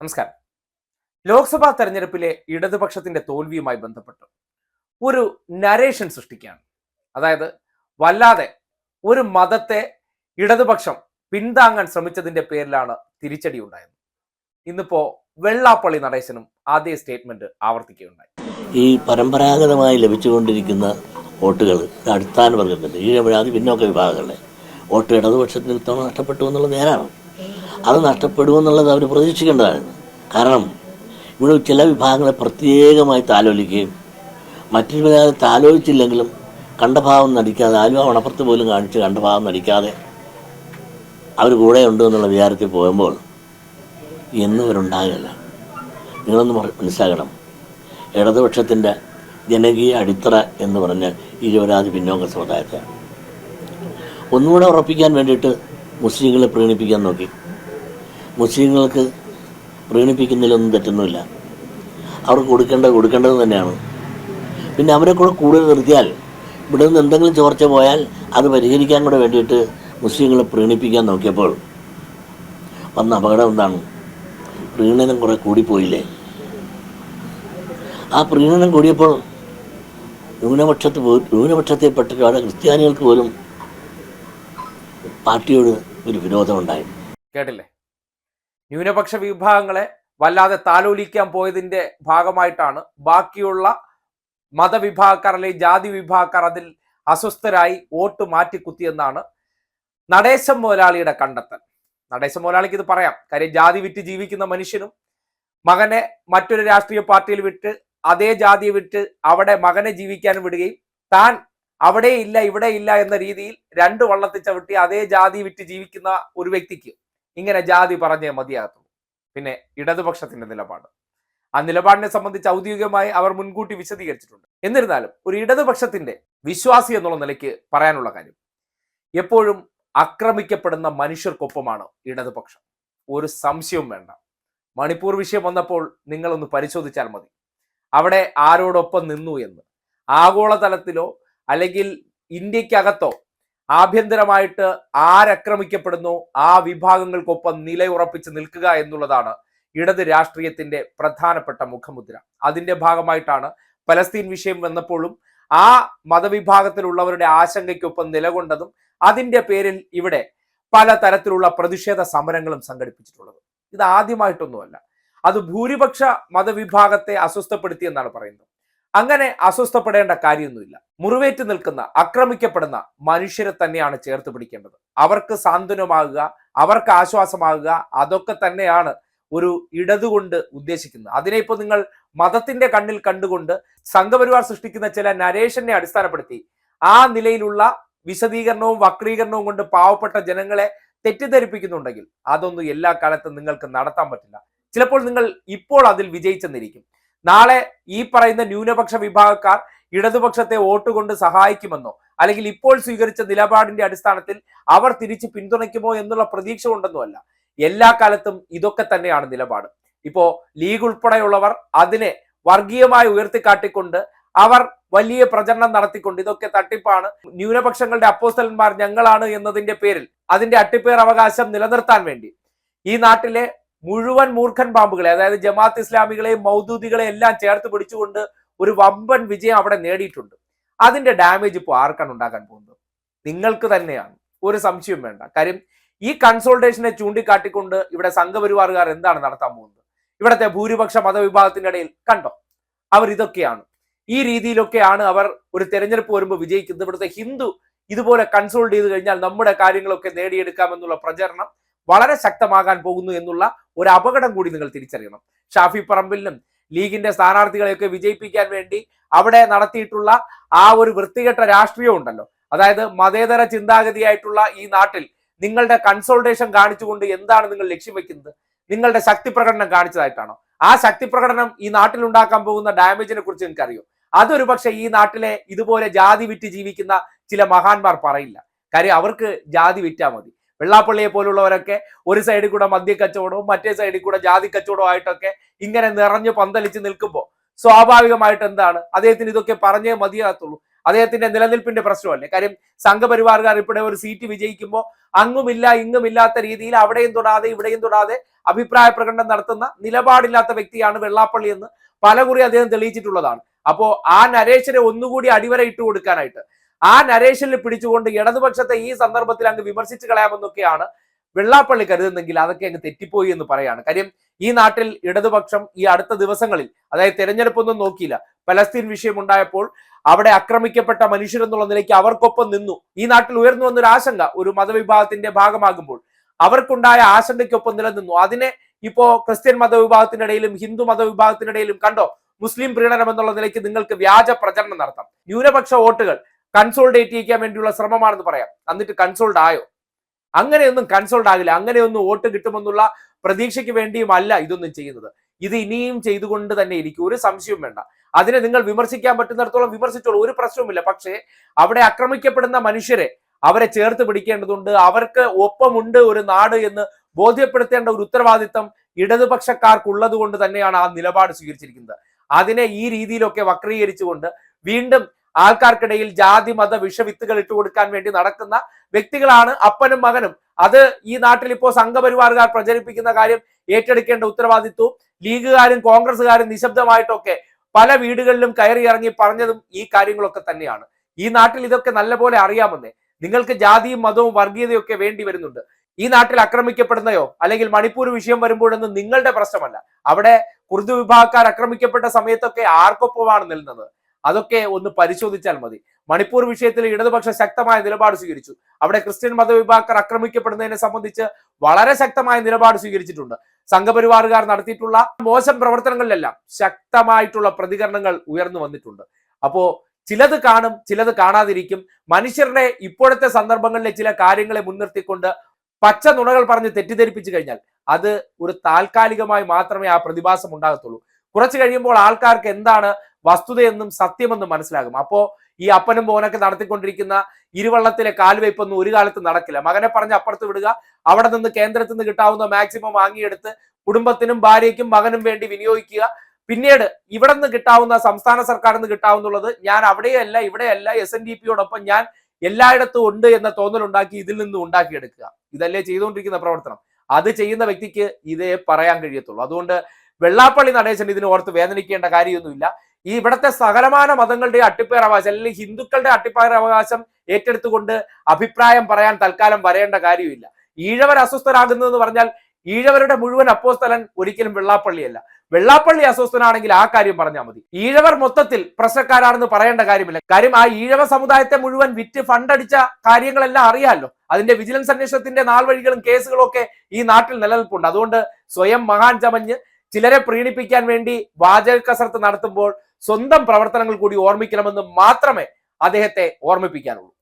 നമസ്കാരം. ലോക്സഭാ തെരഞ്ഞെടുപ്പിലെ ഇടതുപക്ഷത്തിന്റെ തോൽവിയുമായി ബന്ധപ്പെട്ട് ഒരു നരേഷൻ സൃഷ്ടിക്കുകയാണ്. അതായത് വല്ലാതെ ഒരു മതത്തെ ഇടതുപക്ഷം പിന്താങ്ങാൻ ശ്രമിച്ചതിന്റെ പേരിലാണ് തിരിച്ചടി ഉണ്ടായത്. ഇന്നിപ്പോ വെള്ളാപ്പള്ളി നടേശനും അതേ സ്റ്റേറ്റ്മെന്റ് ആവർത്തിക്കുകയുണ്ടായി. ഈ പരമ്പരാഗതമായി ലഭിച്ചുകൊണ്ടിരിക്കുന്ന വോട്ടുകൾ അടിസ്ഥാന വർഗത്തിന്റെ ഈഴവിഴാതി പിന്നോക്ക വിഭാഗങ്ങളുടെ വോട്ട് ഇടതുപക്ഷത്തിന് നഷ്ടപ്പെട്ടു എന്നുള്ളത് നേരാണ്. അത് നഷ്ടപ്പെടുമെന്നുള്ളത് അവർ പ്രതീക്ഷിക്കേണ്ടതാണ്. കാരണം ഇവിടെ ചില വിഭാഗങ്ങളെ പ്രത്യേകമായി താലോലിക്കുകയും മറ്റൊരു വിഭാഗം താലോലിച്ചില്ലെങ്കിലും കണ്ടഭാവം നടിക്കാതെ ആലുവ മണപ്പുറത്ത് പോലും കാണിച്ച് കണ്ടഭാവം നടിക്കാതെ അവർ കൂടെ ഉണ്ട് എന്നുള്ള വിചാരത്തിൽ പോകുമ്പോൾ എന്നും അവരുണ്ടാകില്ല നിങ്ങളൊന്ന് മനസ്സിലാക്കണം. ഇടതുപക്ഷത്തിന്റെ ജനകീയ അടിത്തറ എന്ന് പറഞ്ഞാൽ ഇരുപരാതി പിന്നോക്ക സമുദായത്തെ. ഒന്നുകൂടെ ഉറപ്പിക്കാൻ വേണ്ടിയിട്ട് മുസ്ലിങ്ങളെ പ്രീണിപ്പിക്കാൻ നോക്കി. മുസ്ലിങ്ങൾക്ക് പ്രീണിപ്പിക്കുന്നതിലൊന്നും തെറ്റൊന്നുമില്ല. അവർക്ക് കൊടുക്കേണ്ടത് കൊടുക്കേണ്ടത് തന്നെയാണ്. പിന്നെ അവരെ കൂടെ കൂടുതൽ നിർത്തിയാൽ ഇവിടെ നിന്ന് എന്തെങ്കിലും ചോർച്ച പോയാൽ അത് പരിഹരിക്കാൻ കൂടെ വേണ്ടിയിട്ട് മുസ്ലിങ്ങളെ പ്രീണിപ്പിക്കാൻ നോക്കിയപ്പോൾ വന്ന അപകടം എന്താണ്? പ്രീണനം കുറെ കൂടിപ്പോയില്ലേ? ആ പ്രീണനം കൂടിയപ്പോൾ ന്യൂനപക്ഷത്ത് ന്യൂനപക്ഷത്തെ ന്യൂനപക്ഷത്തെപ്പെട്ട അവിടെ ക്രിസ്ത്യാനികൾക്ക് പോലും പാർട്ടിയോട് ഒരു വിരോധമുണ്ടായി. കേട്ടില്ലേ? ന്യൂനപക്ഷ വിഭാഗങ്ങളെ വല്ലാതെ താലോലിക്കാൻ പോയതിന്റെ ഭാഗമായിട്ടാണ് ബാക്കിയുള്ള മതവിഭാഗക്കാർ അല്ലെങ്കിൽ ജാതി വിഭാഗക്കാർ അതിൽ അസ്വസ്ഥരായി വോട്ട് മാറ്റിക്കുത്തിയെന്നാണ് നടേശം മുതലാളിയുടെ കണ്ടെത്തൽ. നടേശം മുതലാളിക്ക് ഇത് പറയാം. കാര്യം ജാതി വിറ്റ് ജീവിക്കുന്ന മനുഷ്യനും മകനെ മറ്റൊരു രാഷ്ട്രീയ പാർട്ടിയിൽ വിട്ട് അതേ ജാതിയെ വിട്ട് അവിടെ മകനെ ജീവിക്കാൻ വിടുകയും താൻ അവിടെ ഇല്ല ഇവിടെ ഇല്ല എന്ന രീതിയിൽ രണ്ട് വള്ളത്തിൽ ചവിട്ടി അതേ ജാതി വിറ്റ് ജീവിക്കുന്ന ഒരു വ്യക്തിക്ക് ഇങ്ങനെ ജാതി പറഞ്ഞേ മതിയാകത്തുള്ളൂ. പിന്നെ ഇടതുപക്ഷത്തിന്റെ നിലപാട്. ആ നിലപാടിനെ സംബന്ധിച്ച് ഔദ്യോഗികമായി അവർ മുൻകൂട്ടി വിശദീകരിച്ചിട്ടുണ്ട്. എന്നിരുന്നാലും ഒരു ഇടതുപക്ഷത്തിന്റെ വിശ്വാസി എന്നുള്ള നിലയ്ക്ക് പറയാനുള്ള കാര്യം. എപ്പോഴും ആക്രമിക്കപ്പെടുന്ന മനുഷ്യർക്കൊപ്പമാണ് ഇടതുപക്ഷം. ഒരു സംശയവും വേണ്ട. മണിപ്പൂർ വിഷയം വന്നപ്പോൾ നിങ്ങളൊന്ന് പരിശോധിച്ചാൽ മതി. അവിടെ ആരോടൊപ്പം നിന്നു എന്ന്. ആഗോളതലത്തിലോ അല്ലെങ്കിൽ ഇന്ത്യക്കകത്തോ ആഭ്യന്തരമായിട്ട് ആരക്രമിക്കപ്പെടുന്നു ആ വിഭാഗങ്ങൾക്കൊപ്പം നിലയുറപ്പിച്ച് നിൽക്കുക എന്നുള്ളതാണ് ഇടത് രാഷ്ട്രീയത്തിന്റെ പ്രധാനപ്പെട്ട മുഖമുദ്ര. അതിന്റെ ഭാഗമായിട്ടാണ് പലസ്തീൻ വിഷയം വന്നപ്പോഴും ആ മതവിഭാഗത്തിലുള്ളവരുടെ ആശങ്കയ്ക്കൊപ്പം നിലകൊണ്ടതും അതിന്റെ പേരിൽ ഇവിടെ പല തരത്തിലുള്ള പ്രതിഷേധ സമരങ്ങളും സംഘടിപ്പിച്ചിട്ടുള്ളത്. ഇത് ആദ്യമായിട്ടൊന്നുമല്ല. അത് ഭൂരിപക്ഷ മതവിഭാഗത്തെ അസ്വസ്ഥപ്പെടുത്തി എന്നാണ് പറയുന്നത്. അങ്ങനെ അസ്വസ്ഥപ്പെടേണ്ട കാര്യമൊന്നുമില്ല. മുറിവേറ്റ് നിൽക്കുന്ന ആക്രമിക്കപ്പെടുന്ന മനുഷ്യരെ തന്നെയാണ് ചേർത്ത് പിടിക്കേണ്ടത്. അവർക്ക് സാന്ത്വനമാകുക അവർക്ക് ആശ്വാസമാകുക അതൊക്കെ തന്നെയാണ് ഒരു ഇടതുകൊണ്ട് ഉദ്ദേശിക്കുന്നത്. അതിനെ ഇപ്പോൾ നിങ്ങൾ മതത്തിന്റെ കണ്ണിൽ കണ്ടുകൊണ്ട് സംഘപരിവാർ സൃഷ്ടിക്കുന്ന ചില നരേഷനെ അടിസ്ഥാനപ്പെടുത്തി ആ നിലയിലുള്ള വിശദീകരണവും വക്രീകരണവും കൊണ്ട് പാവപ്പെട്ട ജനങ്ങളെ തെറ്റിദ്ധരിപ്പിക്കുന്നുണ്ടെങ്കിൽ അതൊന്നും എല്ലാ കാലത്തും നിങ്ങൾക്ക് നടത്താൻ പറ്റില്ല. ചിലപ്പോൾ നിങ്ങൾ ഇപ്പോൾ അതിൽ വിജയിച്ചെന്നിരിക്കും. നാളെ ഈ പറയുന്ന ന്യൂനപക്ഷ വിഭാഗക്കാർ ഇടതുപക്ഷത്തെ വോട്ട് കൊണ്ട് സഹായിക്കുമെന്നോ അല്ലെങ്കിൽ ഇപ്പോൾ സ്വീകരിച്ച നിലപാടിന്റെ അടിസ്ഥാനത്തിൽ അവർ തിരിച്ച് പിന്തുണയ്ക്കുമോ എന്നുള്ള പ്രതീക്ഷ കൊണ്ടൊന്നുമല്ല എല്ലാ കാലത്തും ഇതൊക്കെ തന്നെയാണ് നിലപാട്. ഇപ്പോ ലീഗ് ഉൾപ്പെടെയുള്ളവർ അതിനെ വർഗീയമായി ഉയർത്തിക്കാട്ടിക്കൊണ്ട് അവർ വലിയ പ്രചരണം നടത്തിക്കൊണ്ട് ഇതൊക്കെ തട്ടിപ്പാണ്. ന്യൂനപക്ഷങ്ങളുടെ അപ്പോസ്തലന്മാർ ഞങ്ങളാണ് എന്നതിന്റെ പേരിൽ അതിന്റെ അട്ടിപ്പേർ അവകാശം നിലനിർത്താൻ വേണ്ടി ഈ നാട്ടിലെ മുഴുവൻ മൂർഖൻ പാമ്പുകളെ അതായത് ജമാഅത്ത് ഇസ്ലാമികളെയും മൗദൂദികളെ എല്ലാം ചേർത്ത് പിടിച്ചുകൊണ്ട് ഒരു വമ്പൻ വിജയം അവിടെ നേടിയിട്ടുണ്ട്. അതിന്റെ ഡാമേജ് ഇപ്പോൾ ആർക്കാണ് ഉണ്ടാക്കാൻ പോകുന്നത്? നിങ്ങൾക്ക് തന്നെയാണ്. ഒരു സംശയവും വേണ്ട. കാര്യം ഈ കൺസോൾട്ടേഷനെ ചൂണ്ടിക്കാട്ടിക്കൊണ്ട് ഇവിടെ സംഘപരിവാറുകാർ എന്താണ് നടത്താൻ പോകുന്നത്? ഇവിടത്തെ ഭൂരിപക്ഷ മതവിഭാഗത്തിന്റെ ഇടയിൽ കണ്ടോ? അവർ ഇതൊക്കെയാണ്. ഈ രീതിയിലൊക്കെയാണ് അവർ ഒരു തെരഞ്ഞെടുപ്പ് വരുമ്പോൾ വിജയിക്കുന്നത്. ഇവിടുത്തെ ഹിന്ദു ഇതുപോലെ കൺസോൾട്ട് ചെയ്ത് കഴിഞ്ഞാൽ നമ്മുടെ കാര്യങ്ങളൊക്കെ നേടിയെടുക്കാമെന്നുള്ള പ്രചരണം വളരെ ശക്തമാകാൻ പോകുന്നു എന്നുള്ള ഒരു അപകടം കൂടി നിങ്ങൾ തിരിച്ചറിയണം. ഷാഫി പറമ്പിലിനും ലീഗിന്റെ സ്ഥാനാർത്ഥികളെയൊക്കെ വിജയിപ്പിക്കാൻ വേണ്ടി അവിടെ നടത്തിയിട്ടുള്ള ആ ഒരു വൃത്തികെട്ട രാഷ്ട്രീയം ഉണ്ടല്ലോ. അതായത് മതേതര ചിന്താഗതിയായിട്ടുള്ള ഈ നാട്ടിൽ നിങ്ങളുടെ കൺസോൾട്ടേഷൻ കാണിച്ചുകൊണ്ട് എന്താണ് നിങ്ങൾ ലക്ഷ്യം വെക്കുന്നത്? നിങ്ങളുടെ ശക്തി പ്രകടനം കാണിച്ചതായിട്ടാണോ? ആ ശക്തി പ്രകടനം ഈ നാട്ടിൽ ഉണ്ടാക്കാൻ പോകുന്ന ഡാമേജിനെ കുറിച്ച് നിങ്ങൾക്കറിയോ? അതൊരു പക്ഷേ ഈ നാട്ടിലെ ഇതുപോലെ ജാതി വിറ്റ് ജീവിക്കുന്ന ചില മഹാന്മാർ പറയില്ല. കാര്യം അവർക്ക് ജാതി വിറ്റാ മതി. വെള്ളാപ്പള്ളിയെ പോലുള്ളവരൊക്കെ ഒരു സൈഡിൽ കൂടെ മദ്യ കച്ചവടവും മറ്റേ സൈഡിൽ കൂടെ ജാതി കച്ചവടവും ആയിട്ടൊക്കെ ഇങ്ങനെ നിറഞ്ഞു പന്തലിച്ച് നിൽക്കുമ്പോൾ സ്വാഭാവികമായിട്ട് എന്താണ്? അദ്ദേഹത്തിന് ഇതൊക്കെ പറഞ്ഞേ മതിയാകത്തുള്ളൂ. അദ്ദേഹത്തിന്റെ നിലനിൽപ്പിന്റെ പ്രശ്നമല്ലേ? കാര്യം സംഘപരിവാറുകാർ ഇവിടെ ഒരു സീറ്റ് വിജയിക്കുമ്പോൾ അങ്ങുമില്ല ഇങ്ങുമില്ലാത്ത രീതിയിൽ അവിടെയും തൊടാതെ ഇവിടെയും തൊടാതെ അഭിപ്രായ പ്രകടനം നടത്തുന്ന നിലപാടില്ലാത്ത വ്യക്തിയാണ് വെള്ളാപ്പള്ളി എന്ന് പലകുറി അദ്ദേഹം തെളിയിച്ചിട്ടുള്ളതാണ്. അപ്പോ ആ നരേശനെ ഒന്നുകൂടി അടിവര ഇട്ട് കൊടുക്കാനായിട്ട് ആ നരേഷനിൽ പിടിച്ചുകൊണ്ട് ഇടതുപക്ഷത്തെ ഈ സന്ദർഭത്തിൽ അങ്ങ് വിമർശിച്ചു കളയാമെന്നൊക്കെയാണ് വെള്ളാപ്പള്ളി കരുതുന്നെങ്കിൽ അതൊക്കെ അങ്ങ് തെറ്റിപ്പോയി എന്ന് പറയാണ്. കാര്യം ഈ നാട്ടിൽ ഇടതുപക്ഷം ഈ അടുത്ത ദിവസങ്ങളിൽ അതായത് തെരഞ്ഞെടുപ്പൊന്നും നോക്കിയില്ല. പലസ്തീൻ വിഷയം ഉണ്ടായപ്പോൾ അവിടെ ആക്രമിക്കപ്പെട്ട മനുഷ്യരെന്നുള്ള നിലയ്ക്ക് അവർക്കൊപ്പം നിന്നു. ഈ നാട്ടിൽ ഉയർന്നു വന്നൊരു ആശങ്ക ഒരു മതവിഭാഗത്തിന്റെ ഭാഗമാകുമ്പോൾ. അവർക്കുണ്ടായ ആശങ്കയ്ക്കൊപ്പം നിലനിന്നു. അതിനെ ഇപ്പോ ക്രിസ്ത്യൻ മതവിഭാഗത്തിനിടയിലും ഹിന്ദു മതവിഭാഗത്തിനിടയിലും കണ്ടോ? മുസ്ലിം പ്രീണനം എന്നുള്ള നിലയ്ക്ക് നിങ്ങൾക്ക് വ്യാജ പ്രചരണം നടത്താം. ന്യൂനപക്ഷ വോട്ടുകൾ കൺസോൾഡേറ്റ് ചെയ്യിക്കാൻ വേണ്ടിയുള്ള ശ്രമമാണെന്ന് പറയാം. എന്നിട്ട് കൺസോൾഡ് ആയോ അങ്ങനെയൊന്നും കൺസോൾഡ് ആകില്ല അങ്ങനെയൊന്നും വോട്ട് കിട്ടുമെന്നുള്ള പ്രതീക്ഷയ്ക്ക് വേണ്ടിയുമല്ല ഇതൊന്നും ചെയ്യുന്നത്. ഇത് ഇനിയും ചെയ്തുകൊണ്ട് തന്നെ ഇരിക്കും. ഒരു സംശയവും വേണ്ട. അതിനെ നിങ്ങൾ വിമർശിക്കാൻ പറ്റുന്നിടത്തോളം വിമർശിച്ചോളൂ. ഒരു പ്രശ്നവുമില്ല. പക്ഷേ അവിടെ ആക്രമിക്കപ്പെടുന്ന മനുഷ്യരെ അവരെ ചേർത്ത് പിടിക്കേണ്ടതുണ്ട്. അവർക്ക് ഒപ്പമുണ്ട് ഒരു നാട് എന്ന് ബോധ്യപ്പെടുത്തേണ്ട ഒരു ഉത്തരവാദിത്തം ഇടതുപക്ഷക്കാർക്കുള്ളത് കൊണ്ട് തന്നെയാണ് ആ നിലപാട് സ്വീകരിച്ചിരിക്കുന്നത്. അതിനെ ഈ രീതിയിലൊക്കെ വക്രീകരിച്ചുകൊണ്ട് വീണ്ടും ആൾക്കാർക്കിടയിൽ ജാതി മത വിഷവിത്തുകൾ ഇട്ട് കൊടുക്കാൻ വേണ്ടി നടക്കുന്ന വ്യക്തികളാണ് അപ്പനും മകനും. അത് ഈ നാട്ടിൽ ഇപ്പോൾ സംഘപരിവാറുകാർ പ്രചരിപ്പിക്കുന്ന കാര്യം ഏറ്റെടുക്കേണ്ട ഉത്തരവാദിത്വവും ലീഗുകാരും കോൺഗ്രസ്സുകാരും നിശബ്ദമായിട്ടൊക്കെ പല വീടുകളിലും കയറി ഇറങ്ങി പറഞ്ഞതും ഈ കാര്യങ്ങളൊക്കെ തന്നെയാണ്. ഈ നാട്ടിൽ ഇതൊക്കെ നല്ലപോലെ അറിയാമെന്നേ. നിങ്ങൾക്ക് ജാതിയും മതവും വർഗീയതയൊക്കെ വേണ്ടി വരുന്നുണ്ട്. ഈ നാട്ടിൽ ആക്രമിക്കപ്പെടുന്നയോ അല്ലെങ്കിൽ മണിപ്പൂർ വിഷയം വരുമ്പോഴൊന്നും നിങ്ങളുടെ പ്രശ്നമല്ല. അവിടെ കുർദു വിഭാഗക്കാർ ആക്രമിക്കപ്പെട്ട സമയത്തൊക്കെ ആർക്കൊപ്പമാണ് നിൽക്കുന്നത് അതൊക്കെ ഒന്ന് പരിശോധിച്ചാൽ മതി. മണിപ്പൂർ വിഷയത്തിൽ ഇടതുപക്ഷം ശക്തമായ നിലപാട് സ്വീകരിച്ചു. അവിടെ ക്രിസ്ത്യൻ മതവിഭാഗക്കാർ ആക്രമിക്കപ്പെടുന്നതിനെ സംബന്ധിച്ച് വളരെ ശക്തമായ നിലപാട് സ്വീകരിച്ചിട്ടുണ്ട്. സംഘപരിവാറുകാർ നടത്തിയിട്ടുള്ള മോശം പ്രവർത്തനങ്ങളിലെല്ലാം ശക്തമായിട്ടുള്ള പ്രതികരണങ്ങൾ ഉയർന്നു വന്നിട്ടുണ്ട്. അപ്പോ ചിലത് കാണും ചിലത് കാണാതിരിക്കും. മനുഷ്യരുടെ ഇപ്പോഴത്തെ സന്ദർഭങ്ങളിലെ ചില കാര്യങ്ങളെ മുൻനിർത്തിക്കൊണ്ട് പച്ച നുണകൾ പറഞ്ഞ് തെറ്റിദ്ധരിപ്പിച്ചു കഴിഞ്ഞാൽ അത് ഒരു താൽക്കാലികമായി മാത്രമേ ആ പ്രതിഭാസം ഉണ്ടാകത്തുള്ളൂ. കുറച്ച് കഴിയുമ്പോൾ ആൾക്കാർക്ക് എന്താണ് വസ്തുതയെന്നും സത്യമെന്നും മനസ്സിലാകും. അപ്പോ ഈ അപ്പനും മോനൊക്കെ നടത്തിക്കൊണ്ടിരിക്കുന്ന ഇരുവള്ളത്തിലെ കാൽവയ്പൊന്നും ഒരു കാലത്ത് നടക്കില്ല. മകനെ പറഞ്ഞ് അപ്പുറത്ത് വിടുക. അവിടെ നിന്ന് കേന്ദ്രത്തിൽ നിന്ന് കിട്ടാവുന്ന മാക്സിമം വാങ്ങിയെടുത്ത് കുടുംബത്തിനും ഭാര്യയ്ക്കും മകനും വേണ്ടി വിനിയോഗിക്കുക. പിന്നീട് ഇവിടെ നിന്ന് കിട്ടാവുന്ന സംസ്ഥാന സർക്കാരിൽ നിന്ന് കിട്ടാവുന്നുള്ളത് ഞാൻ അവിടെയല്ല ഇവിടെയല്ല എസ് എൻ ഡി പിയോടൊപ്പം ഞാൻ എല്ലായിടത്തും ഉണ്ട് എന്ന തോന്നലുണ്ടാക്കി ഇതിൽ നിന്ന് ഉണ്ടാക്കിയെടുക്കുക. ഇതല്ലേ ചെയ്തുകൊണ്ടിരിക്കുന്ന പ്രവർത്തനം. അത് ചെയ്യുന്ന വ്യക്തിക്ക് ഇതേ പറയാൻ കഴിയത്തുള്ളൂ. അതുകൊണ്ട് വെള്ളാപ്പള്ളി നടേശൻ ഇതിന് ഓർത്ത് വേദനിക്കേണ്ട കാര്യമൊന്നുമില്ല. ഈ ഇവിടുത്തെ സകലമാന മതങ്ങളുടെ അട്ടിപ്പേർ അവകാശം അല്ലെങ്കിൽ ഹിന്ദുക്കളുടെ അട്ടിപ്പേർ അവകാശം ഏറ്റെടുത്തുകൊണ്ട് അഭിപ്രായം പറയാൻ തൽക്കാലം വരേണ്ട കാര്യമില്ല. ഈഴവർ അസ്വസ്ഥരാകുന്നതെന്ന് പറഞ്ഞാൽ ഈഴവരുടെ മുഴുവൻ അപ്പോസ്തലൻ ഒരിക്കലും വെള്ളാപ്പള്ളിയല്ല. വെള്ളാപ്പള്ളി അസ്വസ്ഥനാണെങ്കിൽ ആ കാര്യം പറഞ്ഞാൽ മതി. ഈഴവർ മൊത്തത്തിൽ പ്രശ്നക്കാരാണെന്ന് പറയേണ്ട കാര്യമില്ല. കാര്യം ആ ഈഴവ സമുദായത്തെ മുഴുവൻ വിറ്റ് ഫണ്ടടിച്ച കാര്യങ്ങളെല്ലാം അറിയാമല്ലോ അതിന്റെ വിജിലൻസ് അന്വേഷണത്തിന്റെ നാൾ വഴികളും കേസുകളും ഒക്കെ ഈ നാട്ടിൽ നിലനിൽപ്പുണ്ട്. അതുകൊണ്ട് സ്വയം മഹാൻ ചമഞ്ഞ് ചിലരെ പ്രീണിപ്പിക്കാൻ വേണ്ടി വാചക കസരത്ത് നടത്തുമ്പോൾ സ്വന്തം പ്രവർത്തനങ്ങൾ കൂടി ഓർമ്മിക്കണമെന്ന് മാത്രമേ അദ്ദേഹത്തെ ഓർമ്മിപ്പിക്കാനുള്ളൂ.